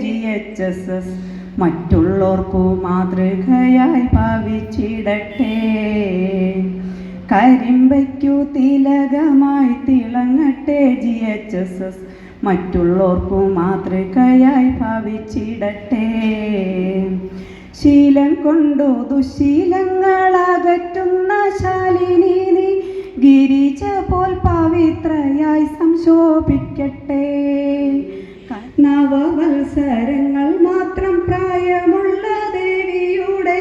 G H S S മറ്റുള്ളവർക്കു മാതൃകയായി ഭാവിച്ചിടട്ടെ. കരിമ്പയ്ക്കു തിലകമായി തിളങ്ങട്ടെ ജി എച്ച് എസ് എസ് മറ്റുള്ളവർക്കു മാതൃകയായി ഭാവിച്ചിടട്ടെ. ശീലം കൊണ്ടു ദുശീലങ്ങളകറ്റുന്ന ശാലിനി നീ ഗിരിജ പോൽ പവിത്രയായി സംശോഭിക്കട്ടെ. നവവത്സരങ്ങൾ മാത്രം പ്രായമുള്ള ദേവിയുടെ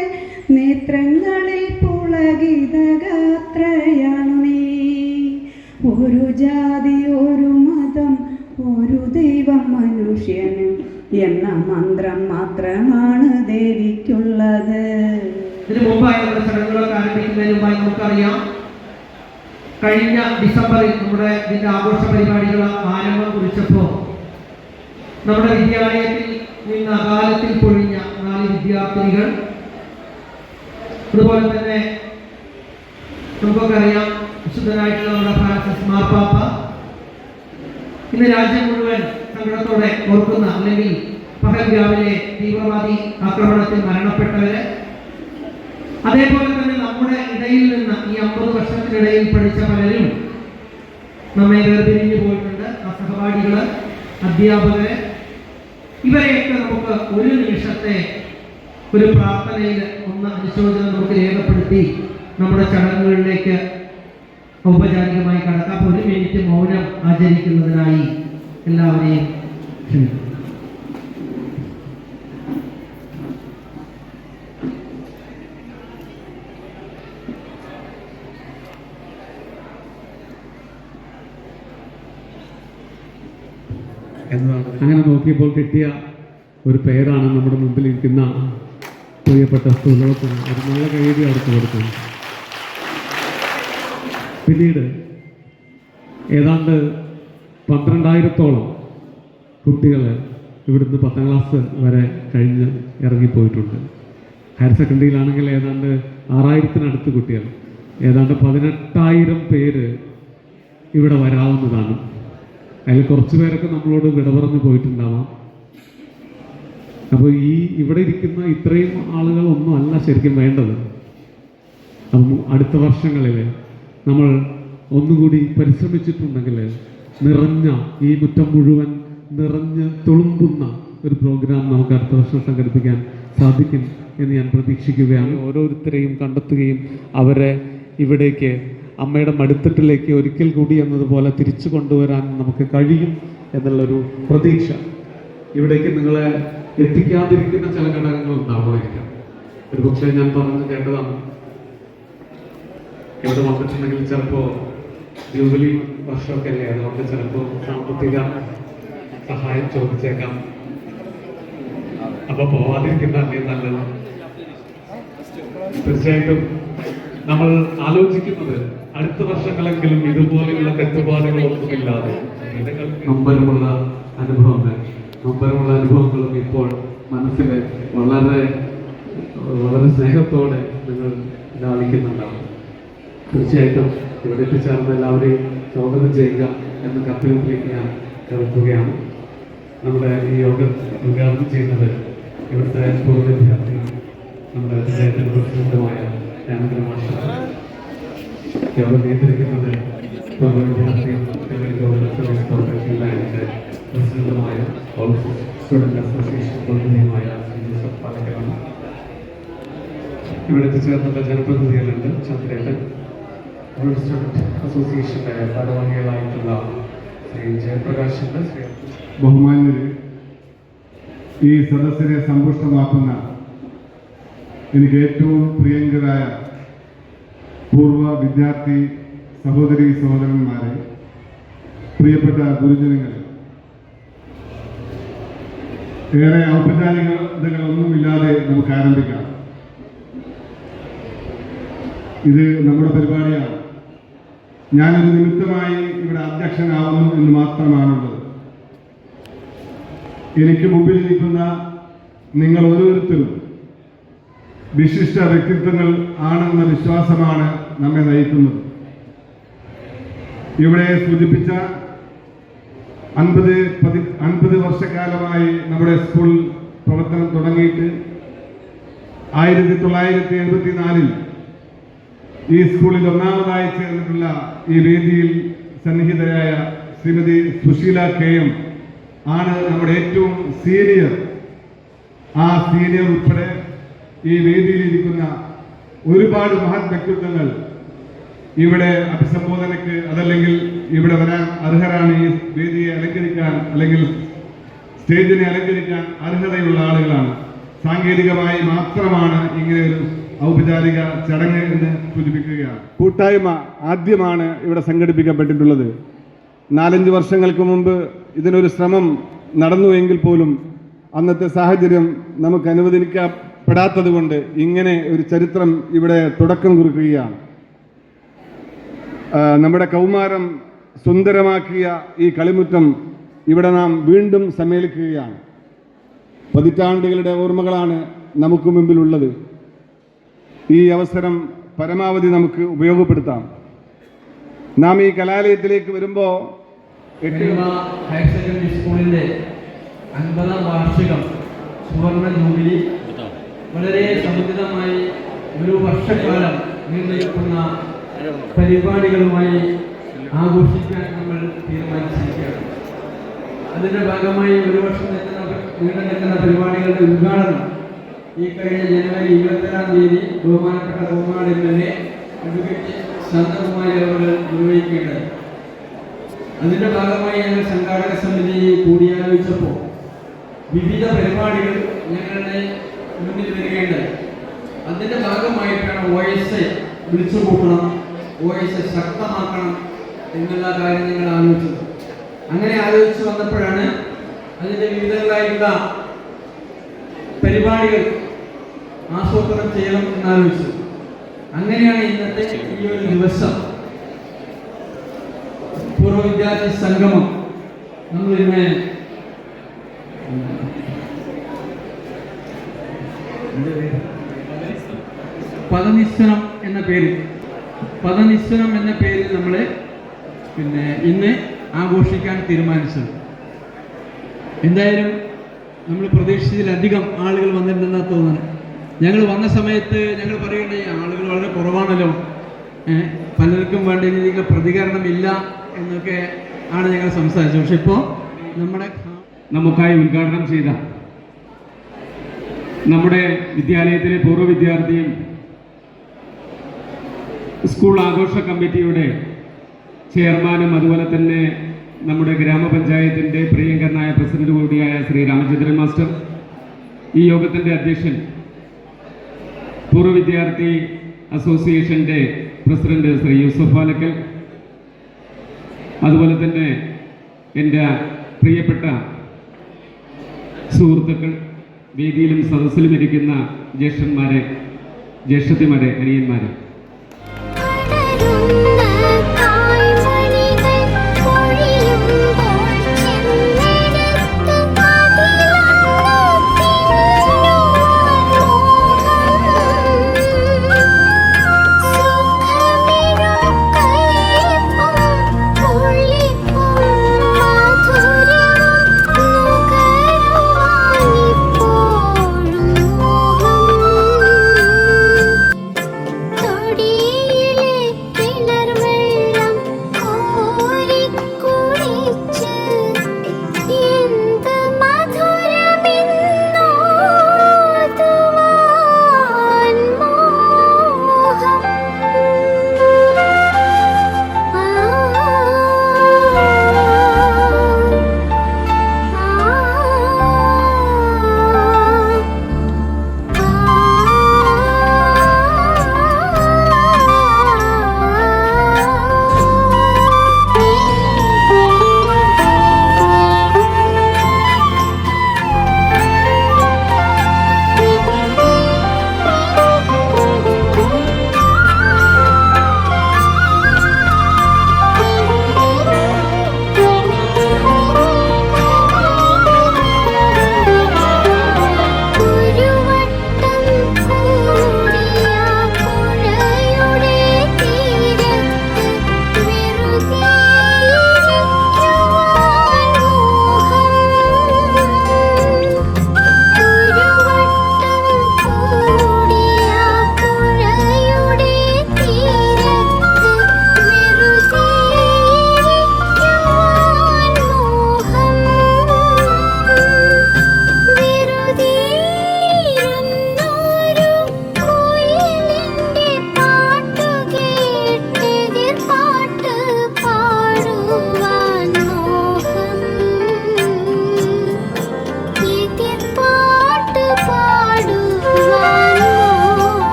നേത്രങ്ങളിൽ പുളകിതഗാത്രയാണു നീ. ഒരു ജാതി ഒരു മതം ഒരു ദൈവം മനുഷ്യന് എന്ന മന്ത്രം മാത്രമാണ് ദേവിക്കുള്ളത്. ഇതിനു മുമ്പായി നമുക്കറിയാം. കഴിഞ്ഞ ഡിസംബറിൽ നമ്മുടെ ഇതിന്റെ ആഘോഷ പരിപാടികൾ ആരംഭം കുറിച്ചപ്പോൾ നമ്മുടെ വിദ്യാലയത്തിൽ നിന്ന് അകാലത്തിൽ പൊഴിഞ്ഞ നാല് വിദ്യാർത്ഥിനികൾ. അതുപോലെ തന്നെ നമുക്കൊക്കെ അറിയാം വിശുദ്ധനായിട്ടുള്ള നമ്മുടെ ഫ്രാൻസിസ് മാർപ്പാപ്പ. ഇന്ന് രാജ്യം മുഴുവൻ സങ്കടത്തോടെ ഓർക്കുന്ന അല്ലെങ്കിൽ പഹൽഗാവിലെ തീവ്രവാദി ആക്രമണത്തിൽ മരണപ്പെട്ടവരെ. അതേപോലെ തന്നെ നമ്മുടെ ഇടയിൽ നിന്ന് ഈ അമ്പത് വർഷത്തിനിടയിൽ പഠിച്ച പലരും നമ്മെ വേർപിരിഞ്ഞു പോയിട്ടുണ്ട് ആ സഹപാഠികൾ അധ്യാപകര്. ഇവരെയൊക്കെ നമുക്ക് ഒരു നിമിഷത്തെ ഒരു പ്രാർത്ഥനയിൽ ഒന്ന് അനുശോചനം നമുക്ക് രേഖപ്പെടുത്തി നമ്മുടെ ചടങ്ങുകളിലേക്ക് ഔപചാരികമായി കടക്കാം. ഒരു മിനിറ്റ് മൗനം ആചരിക്കുന്നതിനായി എല്ലാവരെയും ക്ഷണിക്കുന്നു. എന്നതാണ്. അങ്ങനെ നോക്കിയപ്പോൾ കിട്ടിയ ഒരു പേരാണ് നമ്മുടെ മുമ്പിൽ ഇരിക്കുന്ന പ്രിയപ്പെട്ട സുലോചന ഒരു നല്ല കൈയടി അവർക്ക് കൊടുത്തു. പിന്നീട് ഏതാണ്ട് പന്ത്രണ്ടായിരത്തോളം കുട്ടികൾ ഇവിടുന്ന് പത്താം ക്ലാസ് വരെ കഴിഞ്ഞ് ഇറങ്ങിപ്പോയിട്ടുണ്ട്. ഹയർ സെക്കൻഡറിയിലാണെങ്കിൽ ഏതാണ്ട് ആറായിരത്തിനടുത്ത് കുട്ടികൾ ഏതാണ്ട് പതിനെട്ടായിരം പേര് ഇവിടെ വരാവുന്നതാണ്. അതിൽ കുറച്ച് പേരൊക്കെ നമ്മളോട് വിട പറഞ്ഞു പോയിട്ടുണ്ടാവാം. അപ്പോൾ ഈ ഇവിടെ ഇരിക്കുന്ന ഇത്രയും ആളുകൾ ഒന്നും അല്ല ശരിക്കും വേണ്ടത്. അപ്പം അടുത്ത വർഷങ്ങളിൽ നമ്മൾ ഒന്നുകൂടി പരിശ്രമിച്ചിട്ടുണ്ടെങ്കിൽ നിറഞ്ഞ ഈ മുറ്റം മുഴുവൻ നിറഞ്ഞ് തുളുമ്പുന്ന ഒരു പ്രോഗ്രാം നമുക്ക് അടുത്ത വർഷം സംഘടിപ്പിക്കാൻ സാധിക്കും എന്ന് ഞാൻ പ്രതീക്ഷിക്കുകയാണ്. ഓരോരുത്തരെയും കണ്ടെത്തുകയും അവരെ ഇവിടേക്ക് അമ്മയുടെ മടുത്തിട്ടിലേക്ക് ഒരിക്കൽ കൂടി എന്നതുപോലെ തിരിച്ചു കൊണ്ടുവരാൻ നമുക്ക് കഴിയും എന്നുള്ളൊരു പ്രതീക്ഷ. ഇവിടേക്ക് നിങ്ങളെ എത്തിക്കാതിരിക്കുന്ന ചില ഘടകങ്ങൾ ഉണ്ടാവുമായിരിക്കാം. ഒരു പക്ഷേ ഞാൻ പറഞ്ഞു കേട്ടതാണ്. ഇവിടെ വന്നിട്ടുണ്ടെങ്കിൽ ചിലപ്പോൾ ജൂബിലി വർഷമൊക്കെ അല്ലേ അതുകൊണ്ട് ചിലപ്പോൾ സാമ്പത്തിക സഹായം ചോദിച്ചേക്കാം. അപ്പൊ പോവാതിരിക്കുന്നതല്ലേ നല്ലത്? തീർച്ചയായിട്ടും നമ്മൾ ആലോചിക്കുന്നത് അടുത്ത വർഷങ്ങളെങ്കിലും ഇതുപോലെയുള്ള കെട്ടുപാടുകളൊന്നുമില്ലാതെ നൊമ്പരമുള്ള അനുഭവങ്ങൾ നൊമ്പരമുള്ള അനുഭവങ്ങളും ഇപ്പോൾ മനസ്സിൽ വളരെ വളരെ സ്നേഹത്തോടെ നിങ്ങൾ ലാളിക്കുന്നുണ്ടാവും. തീർച്ചയായിട്ടും ഇവിടെ എത്തിച്ചേർന്ന എല്ലാവരെയും സ്വാഗതം ചെയ്യുക എന്ന കത്തിലേക്ക് ഞാൻ കേൾക്കുകയാണ് നമ്മുടെ ഈ യോഗം ഉദ്ഘാടനം ചെയ്യുന്നത് ഇവിടുത്തെ പൂർവ വിദ്യാർത്ഥി നമ്മുടെ അദ്ദേഹത്തിന്റെ പ്രസിദ്ധമായ രാമചന്ദ്ര മാഷ യോഗം നിയന്ത്രിക്കുന്നത് സർവീസ് കോർപ്പറേഷൻ ബാങ്കിന്റെ പ്രസിഡന്റുമായ സ്റ്റുഡന്റ് അസോസിയേഷൻ പ്രതിനിധിയുമായ ജോസഫ് പാലക്കലാണ് ഇവിടെ എത്തിച്ചേർന്നുള്ള ജനപ്രതിനിധികളുണ്ട്. ചന്ദ്രേട്ടൻ സ്റ്റുഡന്റ് അസോസിയേഷന്റെ ഭാരവാഹികളായിട്ടുള്ള ശ്രീ ജയപ്രകാശിന്റെ ശ്രീ ബഹുമാന്യര് ഈ സദസ്സിനെ സമ്പുഷ്ടമാക്കുന്ന എനിക്ക് ഏറ്റവും പ്രിയങ്കരായ പൂർവ വിദ്യാർത്ഥി സഹോദരി സഹോദരന്മാരെ പ്രിയപ്പെട്ട ഗുരുജനങ്ങളെ ഏറെ ഔപചാരികതകളൊന്നുമില്ലാതെ നമുക്ക് ആരംഭിക്കാം. ഇത് നമ്മുടെ പരിപാടിയാണ്. ഞാനൊരു നിമിത്തമായി ഇവിടെ അധ്യക്ഷനാവുന്നു എന്ന് മാത്രമാണുള്ളത്. എനിക്ക് മുമ്പിൽ നിൽക്കുന്ന നിങ്ങൾ ഓരോരുത്തരും വിശിഷ്ട വ്യക്തിത്വങ്ങൾ ആണെന്ന വിശ്വാസമാണ് നമ്മെ നയിക്കുന്നത്. ഇവിടെ സൂചിപ്പിച്ച അൻപത് പതി അൻപത് വർഷക്കാലമായി നമ്മുടെ സ്കൂൾ പ്രവർത്തനം തുടങ്ങിയിട്ട് ആയിരത്തി തൊള്ളായിരത്തി എഴുപത്തി നാലിൽ ഈ സ്കൂളിൽ ഒന്നാമതായി ചേർന്നിട്ടുള്ള ഈ വേദിയിൽ സന്നിഹിതരായ ശ്രീമതി സുശീല കെ എം ആണ് നമ്മുടെ ഏറ്റവും സീനിയർ. ആ സീനിയർ ഉൾപ്പെടെ ഈ വേദിയിലിരിക്കുന്ന ഒരുപാട് മഹത് വ്യക്തിത്വങ്ങൾ ഇവിടെ അഭിസംബോധനയ്ക്ക് അതല്ലെങ്കിൽ ഇവിടെ വരാൻ അർഹരാണ് ഈ വേദിയെ അലങ്കരിക്കാൻ അല്ലെങ്കിൽ സ്റ്റേജിനെ അലങ്കരിക്കാൻ അർഹതയുള്ള ആളുകളാണ്. സാങ്കേതികമായി മാത്രമാണ് ഇങ്ങനെ ഒരു ഔപചാരിക ചടങ്ങ് എന്ന് സൂചിപ്പിക്കുകയാണ്. കൂട്ടായ്മ ആദ്യമാണ് ഇവിടെ സംഘടിപ്പിക്കപ്പെട്ടിട്ടുള്ളത്. നാലഞ്ച് വർഷങ്ങൾക്ക് മുമ്പ് ഇതിനൊരു ശ്രമം നടന്നുവെങ്കിൽ പോലും അന്നത്തെ സാഹചര്യം നമുക്ക് അനുവദിക്കപ്പെടാത്തത് കൊണ്ട് ഇങ്ങനെ ഒരു ചരിത്രം ഇവിടെ തുടക്കം കുറിക്കുകയാണ്. നമ്മുടെ കൗമാരം സുന്ദരമാക്കിയ ഈ കളിമുറ്റം ഇവിടെ നാം വീണ്ടും സമ്മേളിക്കുകയാണ്. പതിറ്റാണ്ടുകളുടെ ഓർമ്മകളാണ് നമുക്ക് മുമ്പിലുള്ളത്. ഈ അവസരം പരമാവധി നമുക്ക് ഉപയോഗപ്പെടുത്താം. നാം ഈ കലാലയത്തിലേക്ക് വരുമ്പോൾ ഹയർ സെക്കൻഡറി അൻപതാം വാർഷികം സുവർണ ജൂബിലി. വളരെ സമുചിതമായി ഒരു വർഷക്കാലം നീണ്ടുനിൽക്കുന്ന പരിപാടികളുമായി ആഘോഷിക്കാൻ നമ്മൾ തീരുമാനിച്ചിരിക്കുകയാണ്. അതിന്റെ ഭാഗമായി ഒരു വർഷം നീണ്ടു നിൽക്കുന്ന പരിപാടികളുടെ ഉദ്ഘാടനം ഈ കഴിഞ്ഞ ജനുവരി ഇരുപത്തിനാം തീയതി ബഹുമാനപ്പെട്ട ബഹുമാൻ M L A advocate Shanthakumari അവർ നിർവഹിക്കേണ്ടത്. അതിന്റെ ഭാഗമായി ഞങ്ങൾ സംഘാടക സമിതി കൂടിയാലോചിച്ചപ്പോൾ വിവിധ പരിപാടികൾ ഞങ്ങളുടെ മുന്നിൽ വരികയുണ്ടായി. അതിന്റെ ഭാഗമായിട്ടാണ് വയസ്സെ വിളിച്ചു കൂട്ടണം എ ശക്തമാക്കണം എന്നുള്ള കാര്യം ഞങ്ങൾ ആലോചിച്ചു. അങ്ങനെ ആലോചിച്ച് വന്നപ്പോഴാണ് അതിന്റെ വിവിധങ്ങളായിട്ടുള്ള പരിപാടികൾ ആസൂത്രണം ചെയ്യണം എന്നാലോചിച്ചു അങ്ങനെയാണ് ഇന്നത്തെ ഈ ഒരു ദിവസം. പൂർവ വിദ്യാർത്ഥി സംഗമം നമ്മൾ ഇതിനെ പദനിശ്വനം എന്ന പേരിൽ. പദനിശ്വനം എന്ന പേരിൽ നമ്മൾ പിന്നെ ഇന്ന് ആഘോഷിക്കാൻ തീരുമാനിച്ചത്. എന്തായാലും നമ്മൾ പ്രതീക്ഷിച്ചതിലധികം ആളുകൾ വന്നിട്ടുണ്ടെന്നാണ് തോന്നുന്നത്. ഞങ്ങൾ വന്ന സമയത്ത് ഞങ്ങൾ പറയേണ്ട ആളുകൾ വളരെ കുറവാണല്ലോ. പലർക്കും വേണ്ട രീതിയിലുള്ള പ്രതികരണം ഇല്ല എന്നൊക്കെ ആണ് ഞങ്ങൾ സംസാരിച്ചത്. പക്ഷെ ഇപ്പോൾ നമ്മുടെ നമുക്കായി ഉദ്ഘാടനം ചെയ്ത നമ്മുടെ വിദ്യാലയത്തിലെ പൂർവ വിദ്യാർത്ഥിയും സ്കൂൾ ആഘോഷ കമ്മിറ്റിയുടെ ചെയർമാനും അതുപോലെ തന്നെ നമ്മുടെ ഗ്രാമപഞ്ചായത്തിന്റെ പ്രിയങ്കരനായ പ്രസിഡന്റ് കൂടിയായ ശ്രീ രാമചന്ദ്രൻ മാസ്റ്റർ ഈ യോഗത്തിന്റെ അധ്യക്ഷൻ പൂർവ വിദ്യാർത്ഥി അസോസിയേഷന്റെ പ്രസിഡന്റ് ശ്രീ യൂസഫ് പാലക്കൽ അതുപോലെ തന്നെ എന്റെ പ്രിയപ്പെട്ട സുഹൃത്തുക്കൾ വേദിയിലും സദസ്സിലും ഇരിക്കുന്ന ജ്യേഷ്ഠന്മാരെ ജ്യേഷ്ഠത്തിമാരെ അനിയന്മാരെ. You.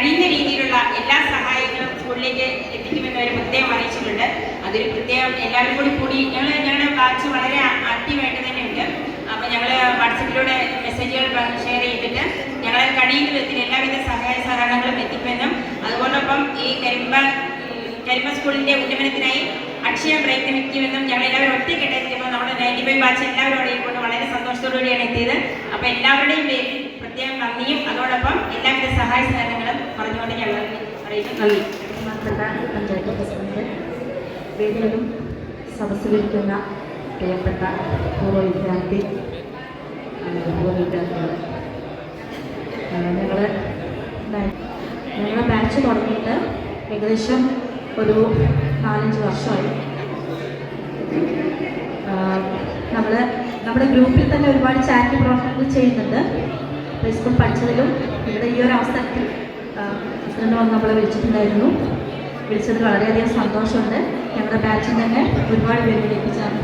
കഴിയുന്ന രീതിയിലുള്ള എല്ലാ സഹായങ്ങളും സ്കൂളിലേക്ക് എത്തിക്കുമെന്ന് അവർ പ്രത്യേകം അറിയിച്ചിട്ടുണ്ട്. അതൊരു പ്രത്യേകം എല്ലാവരും കൂടി കൂടി ഞങ്ങൾ ഞങ്ങളുടെ ബാച്ച് വളരെ ആക്റ്റീവായിട്ട് തന്നെ ഉണ്ട് അപ്പോൾ ഞങ്ങൾ വാട്സപ്പിലൂടെ മെസ്സേജുകൾ ഷെയർ ചെയ്തിട്ട് ഞങ്ങളെ കഴിയുന്ന വിധത്തിൽ എല്ലാവിധ സഹായ സഹകരണങ്ങളും എത്തിക്കുമെന്നും അതുകൊണ്ടൊപ്പം ഈ കരിമ്പ കരിമ്പ സ്കൂളിന്റെ ഉന്നമനത്തിനായി അക്ഷയം പ്രയത്നിക്കുമെന്നും ഞങ്ങൾ എല്ലാവരും ഒറ്റക്കെട്ടെത്തിയപ്പോൾ നമ്മുടെ നയന്റി ഫൈവ് ബാച്ച് എല്ലാവരും അവിടെ ഇരിക്കൊണ്ട് വളരെ സന്തോഷത്തോടുകൂടിയാണ് എത്തിയത്. അപ്പോൾ എല്ലാവരുടെയും പേരിൽ പ്രത്യേകം നന്ദിയും. അതോടൊപ്പം എല്ലാവിധ സഹായ സഹകരണങ്ങളും വേദിയിലും സദസ്സിലിരിക്കുന്ന പ്രിയപ്പെട്ട പൂർവ വിദ്യാർത്ഥി പൂർവ വിദ്യാർത്ഥികൾ ഞങ്ങൾ ബാച്ച് തുടങ്ങിയിട്ട് ഏകദേശം ഒരു നാലഞ്ച് വർഷമായി. നമ്മൾ നമ്മുടെ ഗ്രൂപ്പിൽ തന്നെ ഒരുപാട് ചാരിറ്റി പ്രവർത്തനങ്ങൾ ചെയ്യുന്നുണ്ട്. ഫേസ്ബുക്ക് പഠിച്ചതിലും ഇവിടെ ഈ ഒരു അവസരത്തിൽ പ്രസിഡന്റ് വന്ന് നമ്മളെ വിളിച്ചിട്ടുണ്ടായിരുന്നു. വിളിച്ചതിൽ വളരെയധികം സന്തോഷമുണ്ട്. ഞങ്ങളുടെ ബാച്ചിൽ തന്നെ ഒരുപാട് പേര് വിളിപ്പിച്ചാൽ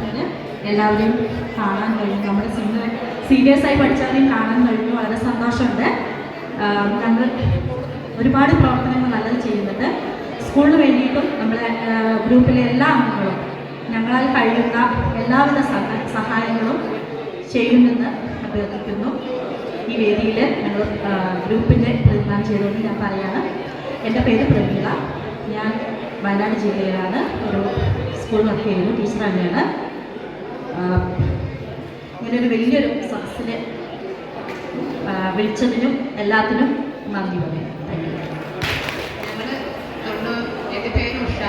എല്ലാവരെയും കാണാൻ കഴിഞ്ഞു. നമ്മുടെ സീനിയർ സീനിയേഴ്സായി പഠിച്ചാലും കാണാൻ കഴിഞ്ഞു. വളരെ സന്തോഷമുണ്ട്. ഞങ്ങൾ ഒരുപാട് പ്രവർത്തനങ്ങൾ നല്ലത് ചെയ്യുന്നുണ്ട്. സ്കൂളിന് വേണ്ടിയിട്ടും നമ്മളെ ഗ്രൂപ്പിലെ എല്ലാ അംഗങ്ങളും ഞങ്ങളാൽ കഴിയുന്ന എല്ലാവിധ സഹായങ്ങളും ചെയ്യുമെന്ന് അഭ്യർത്ഥിക്കുന്നു. ഈ വേദിയിൽ ഞങ്ങൾ ഗ്രൂപ്പിന്റെ പ്രതിനിധാനം ചെയ്തുകൊണ്ട് ഞാൻ പറയാണ് എന്റെ പേര് പ്രമീള. ഞാൻ വയനാട് ജില്ലയിലാണ്. ഒരു സ്കൂൾ വർക്ക് ചെയ്യുന്നു ടീച്ചർ തന്നെയാണ്. ഇങ്ങനൊരു വലിയൊരു സദസ്സിനെ വിളിച്ചതിനും എല്ലാത്തിനും നന്ദി പറയാം. ഞങ്ങൾ എന്റെ പേര് ഉഷ.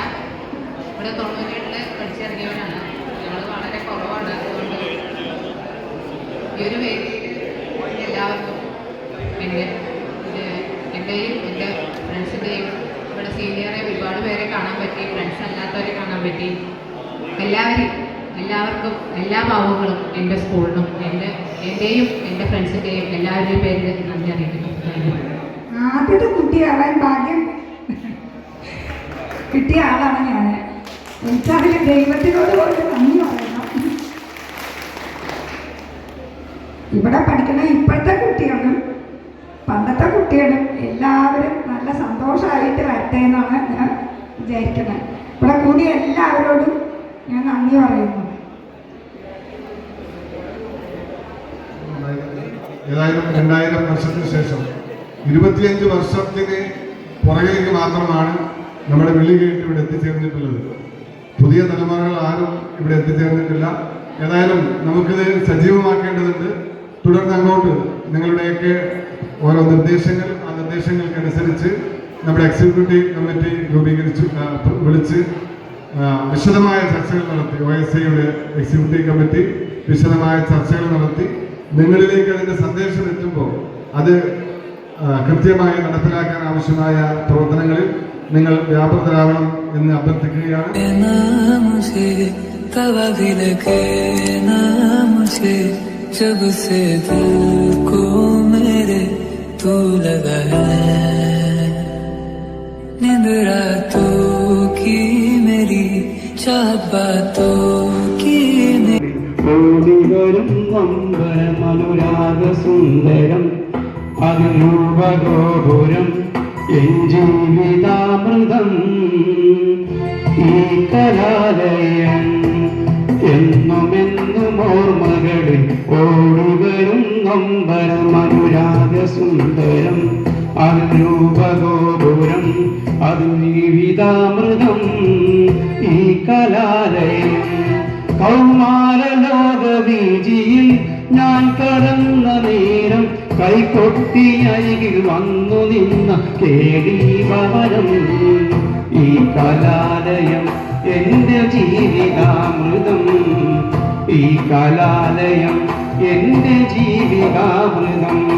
ഇവിടെ തൊണ്ണൂറ്റേഴിൽ പഠിച്ചിറങ്ങിയവരാണ് ഞങ്ങൾ വളരെ കുറവാണ് അതുകൊണ്ട് ഈ ഒരു വേദിയിൽ എല്ലാവർക്കും എന്റെ ഇത് എന്റെയും എന്റെ ഫ്രണ്ട്സിന്റെയും ഇവിടെ സീനിയറെ ഒരുപാട് പേരെ കാണാൻ പറ്റി ഫ്രണ്ട്സ് അല്ലാത്തവരെ കാണാൻ പറ്റി എല്ലാവരെയും എല്ലാവർക്കും എല്ലാ ഭാവങ്ങളും എന്റെ സ്കൂളിനും എന്റെ എന്റെയും എന്റെ ഫ്രണ്ട്സിന്റെയും എല്ലാവരുടെയും പേരിൽ നന്ദി അറിയിക്കുന്നു. ആദ്യത്തെ കുട്ടി ആദ്യത്തെ കുട്ടിയാവാൻ ഭാഗ്യം. കിട്ടിയ ആളാണ് ഞാൻ എനിക്കാണെങ്കിൽ ദൈവത്തിനോട് കൊണ്ട് നന്ദി പറയണം. ഇവിടെ പഠിക്കുന്ന ഇപ്പോഴത്തെ കുട്ടികളും പണ്ടത്തെ കുട്ടികളും എല്ലാവരും നല്ല സന്തോഷമായിട്ട് വരട്ടെ എന്നാണ് ഞാൻ വിചാരിക്കുന്നത്. ഇവിടെ കൂടി എല്ലാവരോടും ഞാൻ നന്ദി പറയുന്നു. ഏതായാലും രണ്ടായിരം വർഷത്തിന് ശേഷം ഇരുപത്തിയഞ്ച് വർഷത്തിന് പുറകിലേക്ക് മാത്രമാണ് നമ്മുടെ വെള്ളികേട്ട് ഇവിടെ എത്തിച്ചേർന്നിട്ടുള്ളത്. പുതിയ തലമുറകൾ ആരും ഇവിടെ എത്തിച്ചേർന്നിട്ടില്ല. ഏതായാലും നമുക്കിത് സജീവമാക്കേണ്ടതുണ്ട്. തുടർന്ന് അങ്ങോട്ട് നിങ്ങളുടെയൊക്കെ ഓരോ നിർദ്ദേശങ്ങൾ ആ നിർദ്ദേശങ്ങൾക്കനുസരിച്ച് നമ്മുടെ എക്സിക്യൂട്ടീവ് കമ്മിറ്റി രൂപീകരിച്ചു വിളിച്ച് വിശദമായ ചർച്ചകൾ നടത്തി ഒ എസ് ഐയുടെ എക്സിക്യൂട്ടീവ് കമ്മിറ്റി വിശദമായ ചർച്ചകൾ നടത്തി നിങ്ങളിലേക്ക് അതിന്റെ സന്ദേശം എത്തുമ്പോൾ അത് ആ, കൃത്യമായി നടപ്പിലാക്കാൻ ആവശ്യമായ പ്രവർത്തനങ്ങളിൽ നിങ്ങൾ വ്യാപൃതരാവണം എന്ന് അഭ്യർത്ഥിക്കുകയാണ് ना मुझे कवा भी लगे ना मुझे जब से दिल को मेरे तू लगा है नींद रातों की मेरी चाहत बातों കോടിവരും വമ്പരം അനുരാഗ സുന്ദരം അതിരൂപഗോപുരം എൻ ജീവിതാമൃതം ഈ കലാലയം എന്നുമെന്നും ഓർമ്മകളിൽ ഓടിവരും നൊമ്പരം അനുരാഗ സുന്ദരം അതിരൂപഗോപുരം അത് ജീവിതാമൃതം ഈ കലാലയം കൗമാരലോ ലോകവീജിയിൽ ഞാൻ കടന്ന നേരം കൈകൊട്ടി അരികിൽ വന്നു നിന്ന കേളീഭവനം ഈ കലാലയം എന്റെ ജീവിതാമൃതം. ഈ കലാലയം എന്റെ ജീവിതാമൃതം.